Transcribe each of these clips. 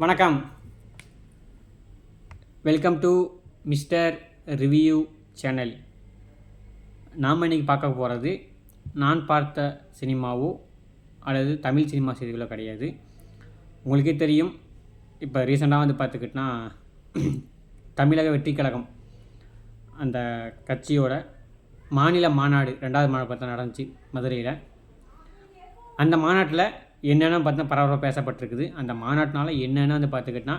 வணக்கம். Welcome to mister review channel நாம் இன்னைக்கு பார்க்க போகிறது நான் பார்த்த சினிமாவோ அல்லது தமிழ் சினிமா செய்திகளோ கிடையாது. உங்களுக்கே தெரியும் இப்போ ரீசெண்டாக வந்து பார்த்துக்கிட்டினா தமிழக வெற்றி கழகம் அந்த கட்சியோட மாநில மாநாடு ரெண்டாவது மாநாடு பார்த்தா நடந்துச்சு மதுரையில். அந்த மாநாட்டில் என்னென்ன பார்த்தா பரபரப்பாக பேசப்பட்டிருக்குது அந்த மாநாட்டினால என்னென்ன வந்து பார்த்துக்கிட்டினா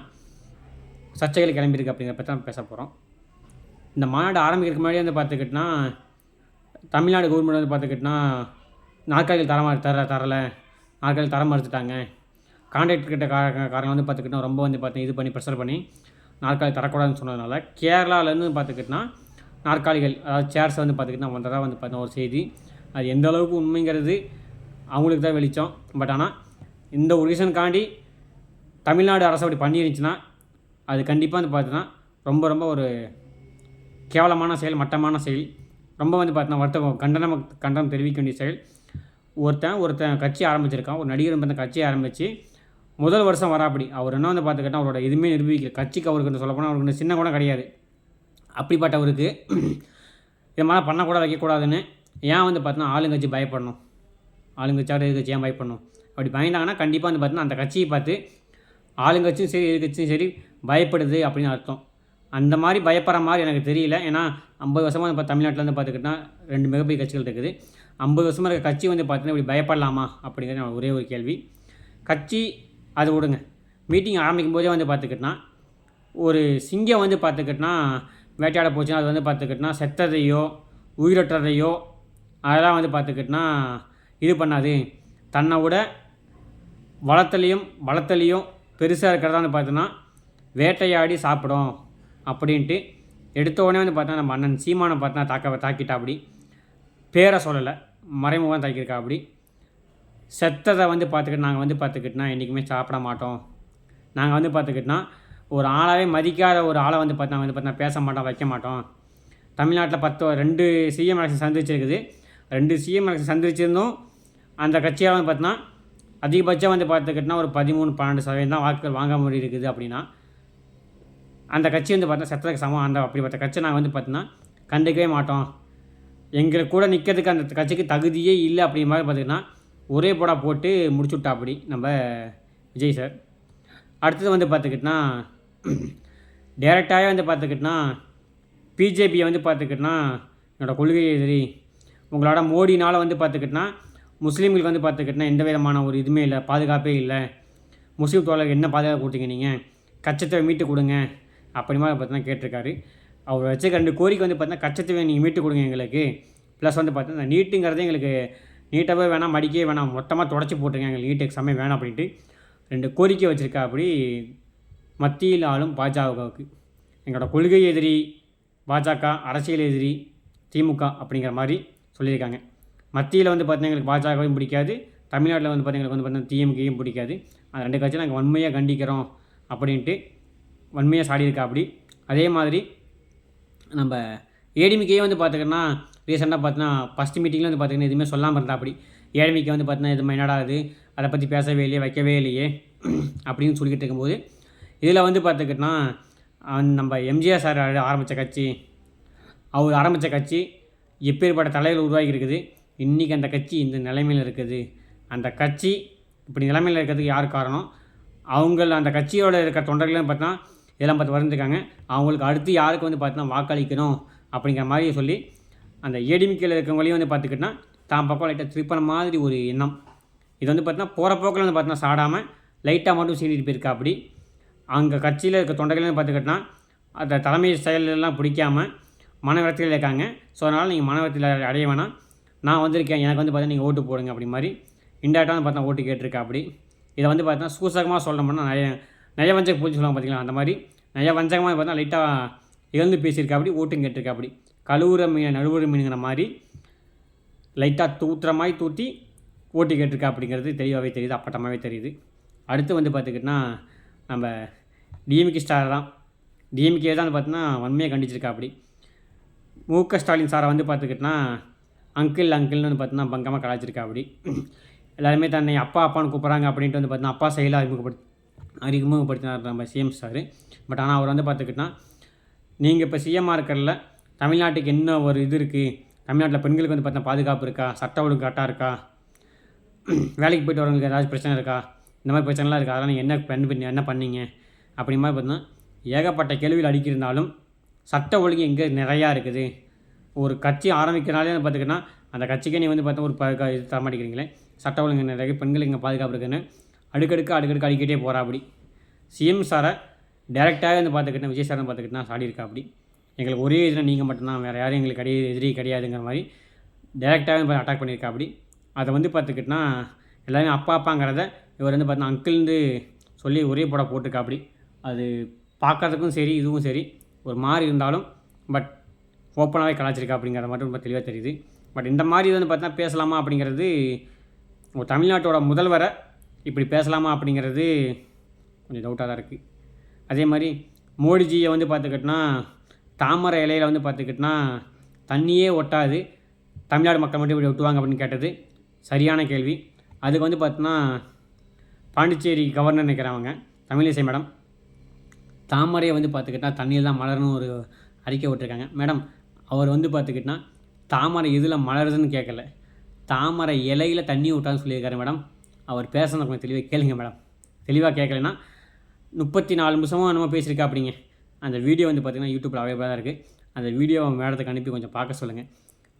சர்ச்சைகள் கிளம்பியிருக்கு அப்படிங்கிற பற்றி தான் பேச போகிறோம் இந்த மாநாடு ஆரம்பிக்கிறதுக்கு முன்னாடி வந்து பார்த்துக்கிட்டினா தமிழ்நாடு கவர்மெண்ட் வந்து பார்த்துக்கிட்டினா நாற்காலிகள் தர தர தரலை நாற்காலிகள் தர மறுத்துட்டாங்க. கான்ட்ராக்ட் கிட்ட கா- காரங்க வந்து பார்த்துக்கிட்டோம் ரொம்ப வந்து பார்த்து இது பண்ணி ப்ரெஷர் பண்ணி நாற்காலி தரக்கூடாதுன்னு சொன்னதுனால கேரளாவிலேருந்து பார்த்துக்கிட்டோன்னா நாற்காலிகள் அதாவது சேர்ஸ் வந்து பார்த்துக்கிட்டினா வந்ததாக வந்து பார்த்தோம் ஒரு செய்தி. அது எந்த அளவுக்கு உண்மைங்கிறது அவங்களுக்கு தான் வெளிச்சம். பட் ஆனால் இந்த ஒரு ரீசனுக்காண்டி தமிழ்நாடு அரசு அப்படி பண்ணிருந்துச்சுன்னா அது கண்டிப்பாக வந்து பார்த்தீங்கன்னா ரொம்ப ரொம்ப ஒரு கேவலமான செயல் மட்டமான செயல். ரொம்ப வந்து பார்த்தீங்கன்னா வருத்தம் கண்டனம் கண்டனம் தெரிவிக்க வேண்டிய செயல். ஒருத்தன் ஒருத்தன் கட்சி ஆரம்பிச்சிருக்கான் ஒரு நடிகர் வந்து கட்சியை ஆரம்பித்து முதல் வருஷம் வராப்படி அவர் என்ன வந்து பார்த்துக்கிட்டா அவரோட எதுவுமே நிரூபிக்கல. கட்சிக்கு அவருக்கு சொல்ல போனால் அவருக்கு சின்ன கூட கிடையாது. அப்படிப்பட்டவருக்கு இது மாதிரி பண்ணக்கூடாது வைக்கக்கூடாதுன்னு ஏன் வந்து பார்த்தோன்னா ஆளுங்கட்சி பயப்படணும். ஆளுங்கட்சியாக எதிர்கட்சி ஏன் பயப்படணும்? அப்படி பயந்தாங்கன்னா கண்டிப்பாக வந்து பார்த்தீங்கன்னா அந்த கட்சியை பார்த்து ஆளுங்கட்சியும் சரி எதிர்கட்சியும் சரி பயப்படுது அப்படின்னு அர்த்தம். அந்த மாதிரி பயப்படுற மாதிரி எனக்கு தெரியல. ஏன்னா ஐம்பது வருஷமாக இப்போ தமிழ்நாட்டில் வந்து பார்த்துக்கிட்டா ரெண்டு மிகப்பெரிய கட்சிகள் இருக்குது. ஐம்பது வருஷமாக இருக்க கட்சி வந்து பார்த்தீங்கன்னா இப்படி பயப்படலாமா அப்படிங்கிறது ஒரே ஒரு கேள்வி. கட்சி அது விடுங்க. மீட்டிங் ஆரம்பிக்கும் போதே வந்து பார்த்துக்கிட்டனா ஒரு சிங்கம் வந்து பார்த்துக்கிட்டனா வேட்டையாட போச்சுன்னா அது வந்து பார்த்துக்கிட்டனா செத்ததையோ உயிரற்றதையோ அதெல்லாம் வந்து பார்த்துக்கிட்டனா இது பண்ணாது. தன்னை விட வளத்துலேயும் வளத்துலேயும் பெருசாக இருக்கிறதா வந்து பார்த்தோன்னா வேட்டையாடி சாப்பிடும் அப்படின்ட்டு எடுத்த உடனே வந்து பார்த்தா நம்ம அண்ணன் சீமானை பார்த்தா தாக்க தாக்கிட்டா அப்படி பேரை சொல்லலை மறைமுகம் தாக்கியிருக்கா அப்படி செத்ததை வந்து பார்த்துக்கிட்டு நாங்கள் வந்து பார்த்துக்கிட்டோன்னா என்றைக்குமே சாப்பிட மாட்டோம். நாங்கள் வந்து பார்த்துக்கிட்டோன்னா ஒரு ஆளாகவே மதிக்காத ஒரு ஆளை வந்து பார்த்தா வந்து பார்த்தா பேச மாட்டோம் வைக்க மாட்டோம். தமிழ்நாட்டில் பத்து ரெண்டு சிஎம் எலெக்ஷன் சந்திச்சிருக்குது. ரெண்டு சிஎம் எலெக்ஷன் சந்திச்சிருந்தும் அந்த கட்சியாக வந்து பார்த்தோன்னா அதிகபட்சம் வந்து பார்த்துக்கிட்டோன்னா ஒரு பதிமூணு பன்னெண்டு சதவீதம் தான் வாக்குகள் வாங்க முடியிருக்குது அப்படின்னா அந்த கட்சி வந்து பார்த்தா சத்தத்துக்கு சமம். அந்த அப்படிப்பட்ட கட்சி நாங்கள் வந்து பார்த்தோன்னா கண்டுக்கவே மாட்டோம். எங்களுக்கு கூட நிற்கிறதுக்கு அந்த கட்சிக்கு தகுதியே இல்லை அப்படிங்கிற மாதிரி பார்த்தீங்கன்னா ஒரே போடா போட்டு முடிச்சுட்டா அப்படி நம்ம விஜய் சார். அடுத்தது வந்து பார்த்துக்கிட்டனா டேரெக்டாகவே வந்து பார்த்துக்கிட்டனா பிஜேபியை வந்து பார்த்துக்கிட்டனா என்னோடய கொள்கை எதிரி உங்களோட மோடினால் வந்து பார்த்துக்கிட்டனா முஸ்லீம்களுக்கு வந்து பார்த்துக்கிட்டனா எந்த விதமான ஒரு இதுவுமே இல்லை பாதுகாப்பே இல்லை. முஸ்லீம் தோழர்கள் என்ன பாதுகாப்பு கொடுத்தீங்க நீங்கள் கச்சத்தை மீட்டு கொடுங்க அப்படி மாதிரி பார்த்தீங்கன்னா கேட்டிருக்காரு. அவர் வச்சுக்க ரெண்டு கோரிக்கை வந்து பார்த்தீங்கன்னா கச்சத்தை நீங்கள் மீட்டு கொடுங்க எங்களுக்கு. ப்ளஸ் வந்து பார்த்தீங்கன்னா நீட்டுங்கிறதே எங்களுக்கு நீட்டாகவே வேணாம் மடிக்கவே வேணாம் மொத்தமாக தொடச்சி போட்டுருங்க எங்களுக்கு நீட் எக்ஸாமே வேணாம் அப்படின்ட்டு ரெண்டு கோரிக்கை வச்சுருக்கா அப்படி மத்தியில் ஆளும் பாஜகவுக்கு. எங்களோட கொள்கை எதிரி பாஜக அரசியல் எதிரி திமுக அப்படிங்கிற மாதிரி சொல்லியிருக்காங்க. மத்தியில் வந்து பார்த்தீங்கன்னா எங்களுக்கு பாஜகவும் பிடிக்காது. தமிழ்நாட்டில் வந்து பார்த்தீங்கன்னா எங்களுக்கு வந்து பார்த்தீங்கன்னா டிஎம்கேயும் பிடிக்காது. அந்த ரெண்டு கட்சியும் நாங்கள் வன்மையாக கண்டிக்கிறோம் அப்படின்ட்டு வன்மையாக சாடியிருக்கா அப்படி அதே மாதிரி நம்ம ஏடிமிக்கே வந்து பார்த்துக்கிட்டோன்னா ரீசெண்டாக பார்த்தீங்கன்னா ஃபஸ்ட் மீட்டிங்கில் வந்து பார்த்திங்கன்னா எதுவுமே சொல்லாமல் இருந்தா அப்படி ஏடிமிக்கை வந்து பார்த்தீங்கன்னா எதுவுமே என்னடா இது? அதை பற்றி பேசவே இல்லையே வைக்கவே இல்லையே அப்படின்னு சொல்லிக்கிட்டு இருக்கும்போது இதில் வந்து பார்த்துக்கிட்டோன்னா நம்ம எம்ஜிஆர் சார் ஆரம்பித்த கட்சி அவர் ஆரம்பித்த கட்சி எப்பேற்பட்ட தலைகள் உருவாகி இருக்குது இன்றைக்கி அந்த கட்சி இந்த நிலைமையில் இருக்குது. அந்த கட்சி இப்படி நிலைமையில் இருக்கிறதுக்கு யார் காரணம்? அவங்க அந்த கட்சியோட இருக்க தொண்டர்களும் பார்த்தா இதெல்லாம் பார்த்து வந்திருக்காங்க அவங்களுக்கு அடுத்து யாருக்கு வந்து பார்த்தீங்கன்னா வாக்களிக்கணும் அப்படிங்கிற மாதிரி சொல்லி அந்த ஏடிமிக்கையில் இருக்கவங்களையும் வந்து பார்த்துக்கிட்டா தான் பக்கம் லைட்டாக திருப்பின மாதிரி ஒரு எண்ணம். இது வந்து பார்த்தீங்கன்னா போகிற போக்கில் வந்து பார்த்தீங்கன்னா சாடாமல் லைட்டாக மட்டும் சீண்டிட்டு போயிருக்கா அப்படி அங்கே கட்சியில் இருக்க தொண்டர்கள்னு பார்த்துக்கிட்டா அந்த தலைமை செயலெல்லாம் பிடிக்காம மனவரத்தில் இருக்காங்க. ஸோ அதனால் நீங்கள் மனவரத்தில் அடைய வேணாம். நான் வந்திருக்கேன் எனக்கு வந்து பார்த்தீங்கன்னா நீங்கள் ஓட்டு போடுங்க அப்படி மாதிரி இன்டெரக்டாக வந்து பார்த்தா ஓட்டு கேட்டிருக்கா அப்படி. இதை வந்து பார்த்தீங்கன்னா சூசகமாக சொல்லணும்னா நிறைய நயவஞ்சக பூஜை சொல்லுவாங்க பார்த்தீங்களா அந்த மாதிரி நயவஞ்சகமாக பார்த்தா லைட்டாக இழந்து பேசியிருக்கா அப்படி ஓட்டும் கேட்டிருக்கா அப்படி. கழுவுற மீன் நழுவுற மீனுங்கிற மாதிரி லைட்டாக தூத்துற மாதிரி தூத்தி ஓட்டு கேட்டிருக்கா அப்படிங்கிறது தெளிவாகவே தெரியுது அப்பட்டமாகவே தெரியுது. அடுத்து வந்து பார்த்துக்கிட்டினா நம்ம டிஎம்கே ஸ்டார் தான். டிஎம்கே தான் வந்து பார்த்தீங்கன்னா வன்மையாக கண்டிச்சிருக்கா அப்படி. மு க ஸ்டாலின் சாரை வந்து பார்த்துக்கிட்டினா அங்கிள் அங்கிள்னு வந்து பார்த்தீங்கன்னா பங்கமாக கலாச்சிருக்கா அப்படி. எல்லாருமே தன்னை அப்பா அப்பான்னு கூப்பிட்றாங்க அப்படின்ட்டு வந்து பார்த்தீங்கன்னா அப்பா செயலாக அறிமுகப்படுத்தி அறிமுகப்படுத்தினார் நம்ம சிஎம் சார். பட் ஆனால் அவர் வந்து பார்த்துக்கிட்டா நீங்கள் இப்போ சிஎம்மாக இருக்கிறல தமிழ்நாட்டுக்கு என்ன ஒரு இது இருக்குது தமிழ்நாட்டில் பெண்களுக்கு வந்து பார்த்தீங்கன்னா பாதுகாப்பு இருக்கா? சட்ட ஒழுங்கு கரெக்டாக இருக்கா? வேலைக்கு போயிட்டு வரவங்களுக்கு ஏதாச்சும் பிரச்சனை இருக்கா? இந்த மாதிரி பிரச்சனைலாம் இருக்கா. அதெல்லாம் நீங்கள் என்ன பண்ணி பண்ணி என்ன பண்ணீங்க? அப்படி மாதிரி பார்த்தீங்கன்னா ஏகப்பட்ட கேள்வியில் அடிக்கிருந்தாலும் சட்ட ஒழுங்கு எங்கே நிறையா இருக்குது. ஒரு கட்சி ஆரம்பிக்கிறனாலே வந்து பார்த்துக்கிட்டா அந்த கட்சிக்கே நீ வந்து பார்த்தா ஒரு ப இது தரமாட்டேங்கிறீங்களே. சட்ட ஒழுங்கு நிறைய பெண்களுக்கு இங்கே பாதுகாப்பு இருக்குன்னு அடுக்கடுக்கு அடுக்கடுக்கு அடிக்கிட்டே போகிறா அப்படி சிஎம் சாரை டேரெக்டாகவே வந்து பார்த்துக்கிட்டேன் விஜய் சாரை பார்த்துக்கிட்டா சாடி இருக்கா அப்படி எங்களுக்கு ஒரே இதில் நீங்கள் மட்டும்தான் வேறு யாரும் எங்களுக்கு கிடையாது எதிரி கிடையாதுங்கிற மாதிரி டேரெக்டாகவே அட்டாக் பண்ணியிருக்கா அப்படி அதை வந்து பார்த்துக்கிட்டா எல்லாருமே அப்பா அப்பாங்கிறத இவர் வந்து பார்த்தா அங்கிள்ந்து சொல்லி ஒரே படம் போட்டிருக்கா அப்படி அது பார்க்கறதுக்கும் சரி இதுவும் சரி ஒரு மாதிரி இருந்தாலும் பட் ஓப்பனாகவே கலாச்சிருக்கா அப்படிங்கிற மட்டும் ரொம்ப தெளிவாக தெரியுது. பட் இந்த மாதிரி வந்து பார்த்தா பேசலாமா அப்படிங்கிறது தமிழ்நாட்டோட முதல்வரை இப்படி பேசலாமா அப்படிங்கிறது கொஞ்சம் டவுட்டாக தான் இருக்குது அதே மாதிரி மோடிஜியை வந்து பார்த்துக்கிட்டனா தாமரை இலையில் வந்து பார்த்துக்கிட்டனா தண்ணியே ஒட்டாது. தமிழ்நாடு மக்கள் மட்டும் இப்படி ஒட்டுவாங்க அப்படின்னு கேட்டது சரியான கேள்வி. அதுக்கு வந்து பார்த்தோன்னா பாண்டிச்சேரி கவர்னர் நினைக்கிறவங்க தமிழிசை மேடம் தாமரையை வந்து பார்த்துக்கிட்டா தண்ணியில் தான் மலர்னு ஒரு அறிக்கை விட்டுருக்காங்க. மேடம் அவர் வந்து பார்த்துக்கிட்டா தாமரை எதில் மலருதுன்னு கேட்கல. தாமரை இலையில் தண்ணி விட்டான்னு சொல்லியிருக்காரு மேடம். அவர் பேசுனது கொஞ்சம் தெளிவாக கேளுங்க மேடம். தெளிவாக கேட்கலன்னா முப்பத்தி நாலு நிமிஷமும் நம்ம பேசியிருக்கா அப்படிங்க அந்த வீடியோ வந்து பார்த்திங்கன்னா யூடியூப்பில் அவைலபிளாக தான் இருக்குது அந்த வீடியோவை மேடத்துக்கு அனுப்பி கொஞ்சம் பார்க்க சொல்லுங்கள்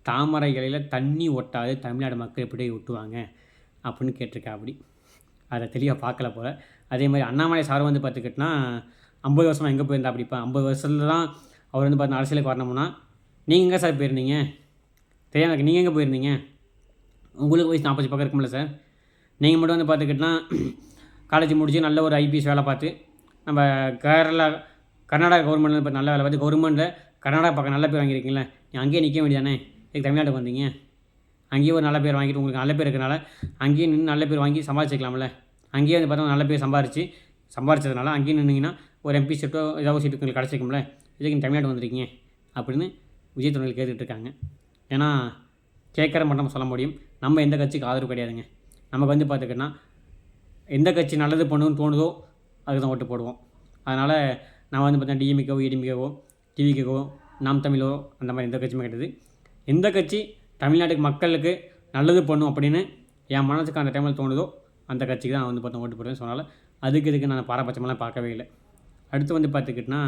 தாமரை இலையில் தண்ணி ஒட்டாது தமிழ்நாடு மக்கள் எப்படி ஒட்டுவாங்க அப்படின்னு கேட்டிருக்கா அப்படி அதை தெளிவாக பார்க்கல போல். அதே மாதிரி அண்ணாமலை சார் வந்து பார்த்துக்கிட்டோன்னா ஐம்பது வருஷமாக எங்கே போயிருந்தா அப்படி இப்போ ஐம்பது வருஷத்துல தான் அவர் வந்து பார்த்தீங்கன்னா அரசியலுக்கு வரணும்னா நீங்கள் எங்கே சார் போயிருந்தீங்க? தெரியாது எனக்கு நீங்கள் எங்கே போயிருந்தீங்க? உங்களுக்கு வயசு நாற்பது பக்கம் இருக்கும்ல சார்? நீங்கள் மட்டும் வந்து பார்த்துக்கிட்டனா காலேஜ் முடிச்சு நல்ல ஒரு ஐபிஎஸ் வேலை பார்த்து நம்ம கேரளா கர்நாடகா கவர்மெண்ட்டில் இப்போ நல்ல வேலை பார்த்து கவர்மெண்ட்டில் கர்நாடகா பக்கம் நல்ல பேர் வாங்கியிருக்கீங்களே நீ அங்கேயே நிற்க வேண்டியதானே? இதுக்கு தமிழ்நாட்டுக்கு வந்தீங்க. அங்கேயே ஒரு நல்ல பேர் வாங்கிட்டு உங்களுக்கு நல்ல பேர் இருக்கனால அங்கேயே நின்று நல்ல பேர் வாங்கி சம்பாதிச்சிக்கலாம்ல அங்கேயே வந்து பார்த்தா நல்ல பேர் சம்பாரிச்சு சம்பாரிச்சதுனால அங்கேயே நின்றுங்கன்னா ஒரு எம்பி சீட்டோ ஏதாவது சீட்டு உங்களுக்கு கிடச்சிக்கும்ல இதுக்கு நீங்கள் தமிழ்நாடு வந்திருக்கீங்க. அப்படின்னு விஜய் தொழில் கேட்டுக்கிட்டு இருக்காங்க ஏன்னா கேட்குற மட்டும் சொல்ல முடியும். நம்ம எந்த கட்சிக்கு ஆதரவு கிடையாதுங்க. நமக்கு வந்து பார்த்துக்கிட்டா எந்த கட்சி நல்லது பண்ணுன்னு தோணுதோ அதுக்கு தான் ஓட்டு போடுவோம். அதனால் நான் வந்து பார்த்தீங்கன்னா டிஎம்கேவோ இடிமிகவோ டிவிகேவோ நாம் தமிழோ அந்த மாதிரி எந்த கட்சியுமே கிடையாது. எந்த கட்சி தமிழ்நாட்டுக்கு மக்களுக்கு நல்லது பண்ணும் அப்படின்னு என் மனசுக்கு அந்த டைமில் தோணுதோ அந்த கட்சிக்கு தான் நான் வந்து பார்த்தா ஓட்டு போடுவேன் சொன்னால அதுக்கு இதுக்கு நான் பாரபட்சமெல்லாம் பார்க்கவே இல்லை. அடுத்து வந்து பார்த்துக்கிட்டனா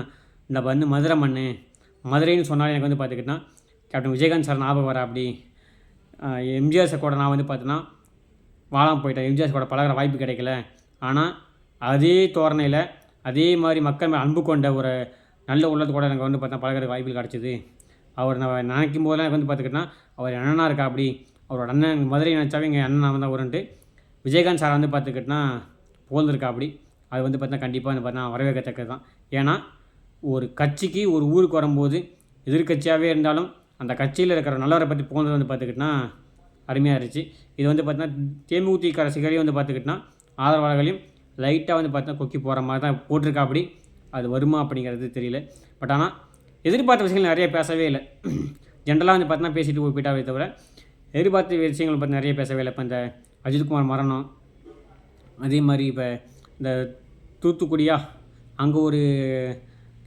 இந்த வந்து மதுரை மண் மதுரைன்னு சொன்னாலே எனக்கு வந்து பார்த்துக்கிட்டா கேப்டன் விஜயகாந்த் சார் ஞாபகம் வர அப்படி எம்ஜிஆர் சார் கூட நான் வந்து பார்த்தீங்கன்னா வாழாமல் போயிட்டேன் எம்ஜிஆர் கூட பழகுற வாய்ப்பு கிடைக்கல. ஆனால் அதே தோரணையில் அதே மாதிரி மக்கள் மேல் அன்பு கொண்ட ஒரு நல்ல உள்ளது கூட எனக்கு வந்து பார்த்தா பழகுற வாய்ப்பு கிடச்சிது. அவர் நான் நினைக்கும் போதெல்லாம் எனக்கு வந்து பார்த்துக்கிட்டா அவர் அண்ணனாக இருக்கா அப்படி அவரோட அண்ணன் மதுரை நினச்சாவே எங்கள் அண்ணன் தான் வரும்ன்ட்டு விஜயகாந்த் சார் வந்து பார்த்துக்கிட்டேன்னா போந்திருக்கா அப்படி அது வந்து பார்த்தா கண்டிப்பாக வந்து பார்த்தா வரவேற்கத்தக்கது தான் ஏன்னா ஒரு கட்சிக்கு ஒரு ஊருக்கு வரும்போது எதிர்க்கட்சியாகவே இருந்தாலும் அந்த கட்சியில் இருக்கிற நல்லவரை பற்றி போனது வந்து பார்த்துக்கிட்டனா அருமையாக இருந்துச்சு. இது வந்து பார்த்தீங்கன்னா தேமுதிக ரசிகரையும் வந்து பார்த்துக்கிட்டனா ஆதரவாளர்களையும் லைட்டாக வந்து பார்த்தா கொக்கி போகிற மாதிரி தான் போட்டிருக்கா அப்படி அது வருமா அப்படிங்கிறது தெரியல. பட் ஆனால் எதிர்பார்த்த விஷயங்கள் நிறைய பேசவே இல்லை. ஜென்ரலாக வந்து பார்த்தீங்கன்னா பேசிட்டு போய் போயிட்டாவே தவிர எதிர்பார்த்த விஷயங்கள் பற்றி நிறைய பேசவே இல்லை. இப்போ இந்த அஜித்குமார் மரணம் அதே மாதிரி இப்போ இந்த தூத்துக்குடியா அங்கே ஒரு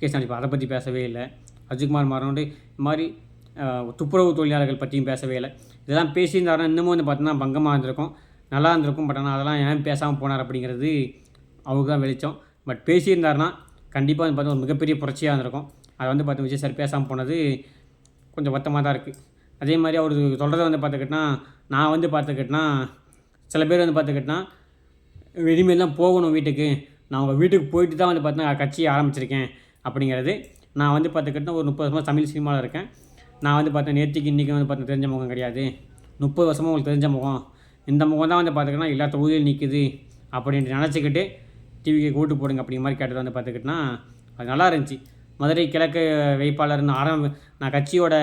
கேஸ் அனுப்பி அதை பற்றி பேசவே இல்லை. அஜித்குமார் மாறனோடு இந்த மாதிரி துப்புரவு தொழிலாளர்கள் பற்றியும் பேசவே இல்லை. இதெல்லாம் பேசியிருந்தாருன்னா இன்னமும் வந்து பார்த்தீங்கன்னா பங்கமாக இருந்திருக்கும் நல்லா இருந்திருக்கும் பட் ஆனால் அதெல்லாம் ஏன் பேசாமல் போனார் அப்படிங்கிறது அவருக்கு தான் வெளிச்சம். பட் பேசியிருந்தாருன்னா கண்டிப்பாக வந்து பார்த்தா ஒரு மிகப்பெரிய புரட்சியாக இருந்திருக்கும். அதை வந்து பார்த்து விஜய் சார் பேசாமல் போனது கொஞ்சம் வருத்தமாக தான் இருக்குது அதே மாதிரி அவர் சொல்கிறத வந்து பார்த்துக்கிட்டனா நான் வந்து பார்த்துக்கிட்டனா சில பேர் வந்து பார்த்துக்கிட்டனா இனிமேல் தான் போகணும் வீட்டுக்கு. நான் உங்கள் வீட்டுக்கு போயிட்டு தான் வந்து பார்த்தீங்கன்னா கட்சியை ஆரம்பிச்சிருக்கேன். அப்படிங்கிறது. நான் வந்து பார்த்துக்கிட்டா ஒரு முப்பது வருஷமாக தமிழ் சினிமாவில் இருக்கேன். நான் வந்து பார்த்தேன் நேற்றுக்கு இன்றைக்கி வந்து பார்த்தா தெரிஞ்ச முகம் கிடையாது. முப்பது வருஷமாக உங்களுக்கு தெரிஞ்ச முகம். இந்த முகம் தான் வந்து பார்த்துக்கிட்டா எல்லா தொகுதியில் நிற்குது அப்படின்ட்டு நினச்சிக்கிட்டு டிவிக்கு கூட்டு போடுங்க அப்படிங்கிற மாதிரி கேட்டது வந்து பார்த்துக்கிட்டேன்னா அது நல்லா இருந்துச்சு. மதுரை கிழக்கு வேட்பாளர்னு ஆரம்ப நான் கட்சியோட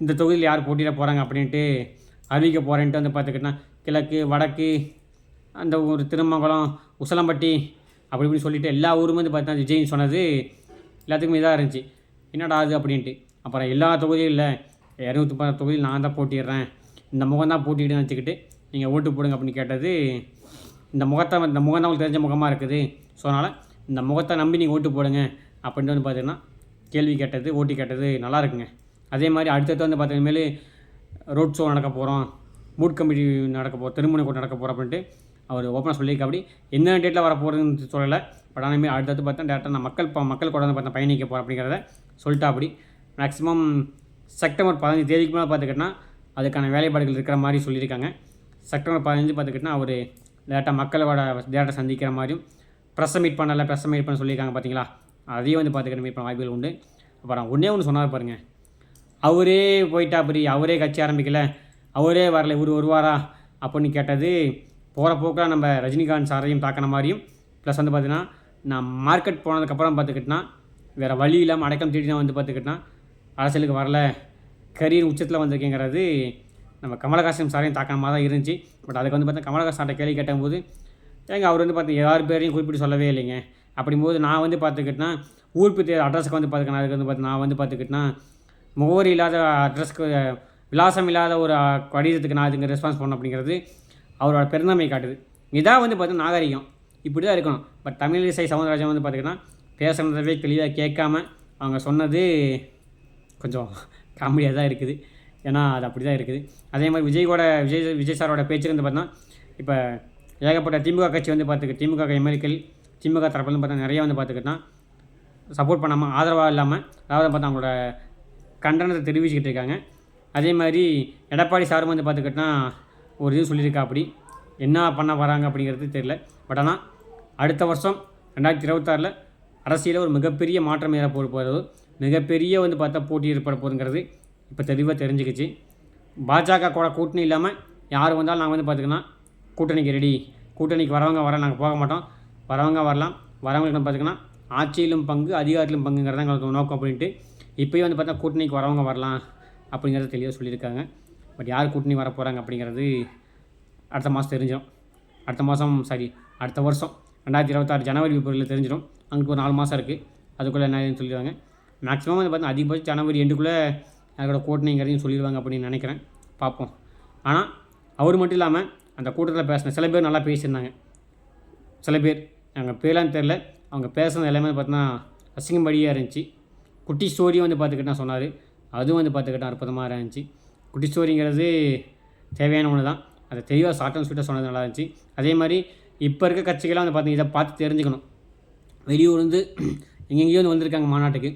இந்த தொகுதியில் யார் போட்டியிட போகிறாங்க அப்படின்ட்டு அறிவிக்க போகிறேன்ட்டு வந்து பார்த்துக்கிட்டேன்னா கிழக்கு வடக்கு அந்த ஒரு திருமங்கலம் உசலம்பட்டி அப்படி இப்படின்னு சொல்லிட்டு எல்லா ஊருமே வந்து பார்த்தா விஜய் சொன்னது. எல்லாத்துக்குமே இதாக இருந்துச்சு. என்னடா அது அப்படின்ட்டு. அப்புறம் எல்லா தொகுதியும் இல்லை. இரநூத்தி பத்து தொகுதியில் நான் தான் போட்டிடுறேன் இந்த முகம் தான் போட்டிடுன்னு வச்சுக்கிட்டு நீங்கள் ஓட்டு போடுங்க அப்படின்னு கேட்டது இந்த முகத்தை இந்த முகம் தான் உங்களுக்கு தெரிஞ்ச முகமாக இருக்குது. ஸோ அதனால் இந்த முகத்தை நம்பி நீங்கள் ஓட்டு போடுங்க அப்படின்ட்டு வந்து பார்த்தீங்கன்னா கேள்வி கேட்டது ஓட்டு கேட்டது நல்லா இருக்குங்க. அதே மாதிரி அடுத்தடுத்து வந்து பார்த்தீங்கன்னா ரோட் ஷோ நடக்க போகிறோம் மூட் கமிட்டி நடக்க போகிறோம் திருமண கூட்டம் நடக்க போகிறோம் அப்படின்ட்டு அவர் ஓப்பனாக சொல்லியிருக்க அப்படி என்ன டேட்டில் வர போகிறதுன்னு சொல்லலை. பட் ஆனால் இனிமேல் அடுத்தடுத்து பார்த்தா டேரெக்டாக நான் மக்கள் மக்கள் கூட வந்து பார்த்தா பயணிக்க போகிறேன் அப்படிங்கிறத சொல்லிட்டா அப்படி. மேக்ஸிமம் செப்டம்பர் பதினஞ்சு தேதிக்கு மேலே பார்த்துக்கிட்டனா அதுக்கான வேலைப்பாடுகள் இருக்கிற மாதிரி சொல்லியிருக்காங்க. செப்டம்பர் பதினஞ்சு பார்த்துக்கிட்டனா அவர் டேரெக்டாக மக்களோட டேரெக்டாக சந்திக்கிற மாதிரியும் ப்ரெஸ்ஸை மீட் பண்ணல ப்ரெஸ்ஸை மீட் பண்ண சொல்லியிருக்காங்க பார்த்தீங்களா? அதையும் வந்து பார்த்துக்கிற மீட் பண்ண வாய்ப்புகள் உண்டு. அப்புறம் ஒன்றே ஒன்று சொன்னார் பாருங்கள் அவரே போயிட்டா அப்படி அவரே கட்சி ஆரம்பிக்கல அவரே வரல இவர் வருவாரா அப்படின்னு கேட்டது போகிற போக்கில் நம்ம ரஜினிகாந்த் சாரையும் தாக்கின மாதிரியும் ப்ளஸ் வந்து பார்த்தீங்கன்னா நான் மார்க்கெட் போனதுக்கப்புறம் பார்த்துக்கிட்டேன்னா வேறு வழி இல்லாமல் அடக்கம் தேடி தான் வந்து பார்த்துக்கிட்டனா அரசியலுக்கு வரல. கரியர் உச்சத்தில் வந்திருக்கேங்கிறது நம்ம கமலஹாசன் சாரையும் தாக்கமாக தான் இருந்துச்சு. பட் அதுக்கு வந்து பார்த்தா கமலஹாசன் கேள்வி கேட்டபோது ஏங்க அவர் வந்து பார்த்து யார் பேரையும் குறிப்பிட்டு சொல்லவே இல்லைங்க. அப்படிங்கும்போது நான் வந்து பார்த்துக்கிட்டேன்னா ஊர்ப்பு தேர் அட்ரஸுக்கு வந்து பார்த்துக்கிட்டேன். அதுக்கு வந்து பார்த்து நான் வந்து பார்த்துக்கிட்டேன்னா முகவரி இல்லாத அட்ரஸ்க்கு விலாசம் இல்லாத ஒரு கடிதத்துக்கு நான் இதுங்க ரெஸ்பான்ஸ் பண்ணணும் அப்படிங்கிறது அவரோட பெருந்தன்மை காட்டுது. இதான் வந்து பார்த்தீங்கன்னா நாகரிகம். இப்படி தான் இருக்கணும் பட் தமிழிசை சவுந்தரராஜன் வந்து பார்த்திங்கன்னா பேசுனதவே தெளிவாக கேட்காம அவங்க சொன்னது கொஞ்சம் காமெடியாக தான் இருக்குது. ஏன்னா அது அப்படி தான் இருக்குது. அதே மாதிரி விஜயோட விஜய் விஜய் சாரோட பேச்சு வந்து பார்த்தோன்னா இப்போ ஏகப்பட்ட திமுக கட்சி வந்து பார்த்துக்க திமுக எம்எல்ஏக்கள் திமுக தரப்புலேருந்து பார்த்தா நிறைய வந்து பார்த்துக்கிட்டா சப்போர்ட் பண்ணாமல் ஆதரவாக இல்லாமல் அதாவது பார்த்தா அவங்களோட கண்டனத்தை தெரிவிச்சுக்கிட்டு இருக்காங்க. அதே மாதிரி எடப்பாடி சாரும் வந்து பார்த்துக்கிட்டா ஒரு இது சொல்லியிருக்கா அப்படி என்ன பண்ண வராங்க அப்படிங்கிறது தெரியல. பட் ஆனால் அடுத்த வருஷம் ரெண்டாயிரத்தி இருபத்தாறில் அரசியலில் ஒரு மிகப்பெரிய மாற்றம் ஏற போகிறது. மிகப்பெரிய வந்து பார்த்தா போட்டி ஏற்பட போகுதுங்கிறது இப்போ தெளிவாக தெரிஞ்சுக்கிச்சு. பாஜக கூட கூட்டணி இல்லாமல் யார் வந்தாலும் நாங்கள் வந்து பார்த்துக்கினா கூட்டணிக்கு ரெடி கூட்டணிக்கு வரவங்க வர நாங்கள் போக மாட்டோம். வரவங்க வரலாம். வரவங்களுக்கு வந்து பார்த்திங்கன்னா ஆட்சியிலும் பங்கு அதிகாரத்திலும் பங்குங்கிறது எங்களுக்கு நோக்கம் அப்படின்ட்டு இப்போயும் வந்து பார்த்தா கூட்டணிக்கு வரவங்க வரலாம் அப்படிங்கிறத தெளிவாக சொல்லியிருக்காங்க. பட் யார் கூட்டணி வர போகிறாங்க அப்படிங்கிறது அடுத்த மாதம் தெரிஞ்சிடும். அடுத்த மாதம் சாரி அடுத்த வருஷம் ரெண்டாயிரத்தி இருபத்தாறு ஜனவரி பிப்ரவரியில் தெரிஞ்சிடும். அங்கே ஒரு நாலு மாதம் இருக்குது அதுக்குள்ளே என்ன சொல்லிடுவாங்க. மேக்ஸிமம் வந்து பார்த்தீங்கன்னா அதிகபட்சம் ஜனவரி எண்டுக்குள்ளே அதோட கூட்டணிங்கிறதையும் சொல்லிடுவாங்க அப்படின்னு நினைக்கிறேன். பார்ப்போம். ஆனால் அவர் மட்டும் இல்லாமல் அந்த கூட்டத்தில் பேசின சில பேர் நல்லா பேசியிருந்தாங்க. சில பேர் அவங்க பேர்லாம் தெரில அவங்க பேசுனது எல்லாமே பார்த்தீங்கன்னா அசிங்கம்படியாக இருந்துச்சு. குட்டி ஸ்டோரியும் வந்து பார்த்துக்கிட்டா சொன்னார். அதுவும் வந்து பார்த்துக்கிட்டா அற்புதமாக இருந்துச்சு. குட்டி ஸ்டோரிங்கிறது தேவையான ஒன்று தான் அதை தெளிவாக ஷார்ட் அண்ட் ஸ்வீட்டாக சொன்னது நல்லா இருந்துச்சு. அதே மாதிரி இப்போ இருக்க கட்சிகள்லாம் வந்து பார்த்திங்க இதை பார்த்து தெரிஞ்சுக்கணும். வெளியூர்லேருந்து எங்கெங்கேயோ வந்து வந்திருக்காங்க மாநாட்டுக்கு.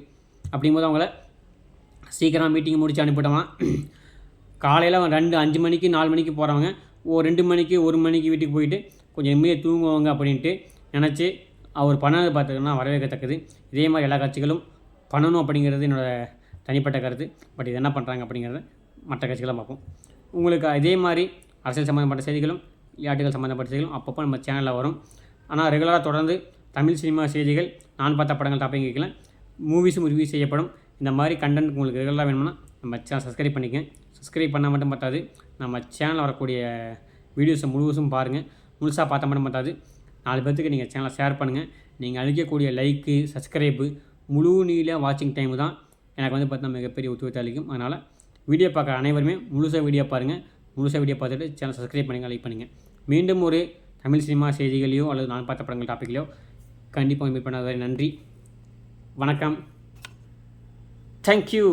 அப்படிங்கும்போது அவங்கள சீக்கிரம் மீட்டிங் முடித்து அனுப்பிட்டோம்னா காலையில் ரெண்டு அஞ்சு மணிக்கு நாலு மணிக்கு போகிறவங்க ஒரு ரெண்டு மணிக்கு ஒரு மணிக்கு வீட்டுக்கு போயிட்டு கொஞ்சம் நிம்மதியாக தூங்குவாங்க அப்படின்ட்டு நினச்சி அவர் பண்ணது பார்த்துக்கினா வரவேற்கத்தக்கது. இதே மாதிரி எல்லா கட்சிகளும் பண்ணணும் அப்படிங்கிறது என்னோடய தனிப்பட்ட கருத்து. பட் இது என்ன பண்ணுறாங்க அப்படிங்கிறத மற்ற கட்சிகளை பார்ப்போம். உங்களுக்கு இதே மாதிரி அரசியல் சம்மந்தப்பட்ட செய்திகளும் விளையாட்டுகள் சம்மந்தப்பட்ட செய்திகளும் அப்பப்போ நம்ம சேனலில் வரும். ஆனால் ரெகுலராக தொடர்ந்து தமிழ் சினிமா செய்திகள் நான் பார்த்த படங்கள் டாப்பிங் கேட்கல மூவிஸும் ரிவ்யூ செய்யப்படும். இந்த மாதிரி கண்டென்ட் உங்களுக்கு ரெகுலராக வேணும்னா நம்ம சேனல் சப்ஸ்கிரைப் பண்ணிக்கங்க. சப்ஸ்கிரைப் பண்ணால் மட்டும் பார்த்தாது நம்ம சேனலில் வரக்கூடிய வீடியோஸை முழுவதும் பாருங்கள் முழுசாக பார்த்தா மட்டும் பார்த்தாது நாலு பேர்த்துக்கு நீங்கள் சேனலை ஷேர் பண்ணுங்கள் நீங்கள் அளிக்கக்கூடிய லைக்கு சப்ஸ்கிரைப்பு முழு நீள வாட்சிங் டைம் தான் எனக்கு வந்து பார்த்தா மிகப்பெரிய ஒத்துழைப்பு அளிக்கும். அதனால் வீடியோ பார்க்குற அனைவருமே முழுசாக வீடியோ பாருங்கள் முழுசாக வீடியோ பார்த்துட்டு சேனல் சப்ஸ்கிரைப் பண்ணுங்கள் லைக் பண்ணுங்கள் மீண்டும் ஒரு தமிழ் சினிமா செய்திகளையோ அல்லது நான் பார்த்த படங்கள் டாப்பிக்லையோ கண்டிப்பாக மீட் பண்ணாத நன்றி. வணக்கம். தேங்க்யூ